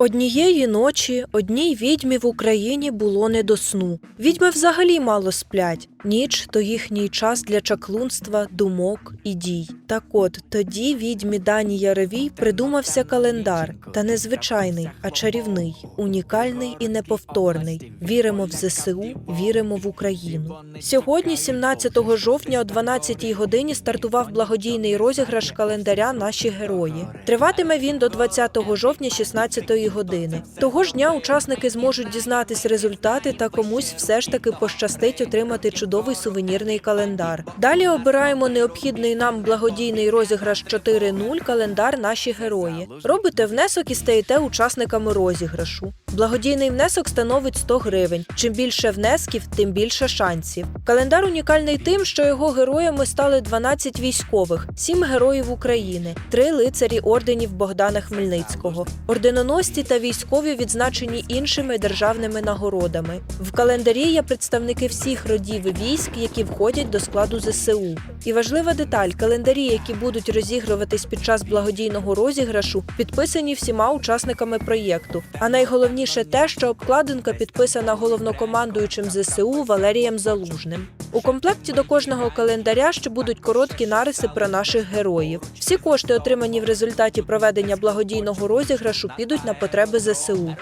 Однієї ночі одній відьмі в Україні було не до сну. Відьми взагалі мало сплять. Ніч то їхній час для чаклунства, думок і дій. Так от тоді відьмі Дані Яровій придумався календар, та не звичайний, а чарівний, унікальний і неповторний. Віримо в ЗСУ, віримо в Україну. Сьогодні, 17 жовтня, о 12-й годині, стартував благодійний розіграш календаря Наші герої. Триватиме він до 20 жовтня, 16 години. Того ж дня учасники зможуть дізнатись результати та комусь все ж таки пощастить отримати чудовий сувенірний календар. Далі обираємо необхідний нам благодійний розіграш 4.0 календар Наші герої. Робите внесок і стаєте учасниками розіграшу. Благодійний внесок становить 100 гривень. Чим більше внесків, тим більше шансів. Календар унікальний тим, що його героями стали 12 військових, 7 героїв України, 3 лицарі орденів Богдана Хмельницького. Орденоносці та військові відзначені іншими державними нагородами. В календарі є представники всіх родів і військ, які входять до складу ЗСУ. І важлива деталь: календарі, які будуть розігруватись під час благодійного розіграшу, підписані всіма учасниками проєкту. А найголовніше те, що обкладинка підписана головнокомандуючим ЗСУ Валерієм Залужним. У комплекті до кожного календаря ще будуть короткі нариси про наших героїв. Всі кошти, отримані в результаті проведення благодійного розіграшу, підуть на потреби ЗСУ.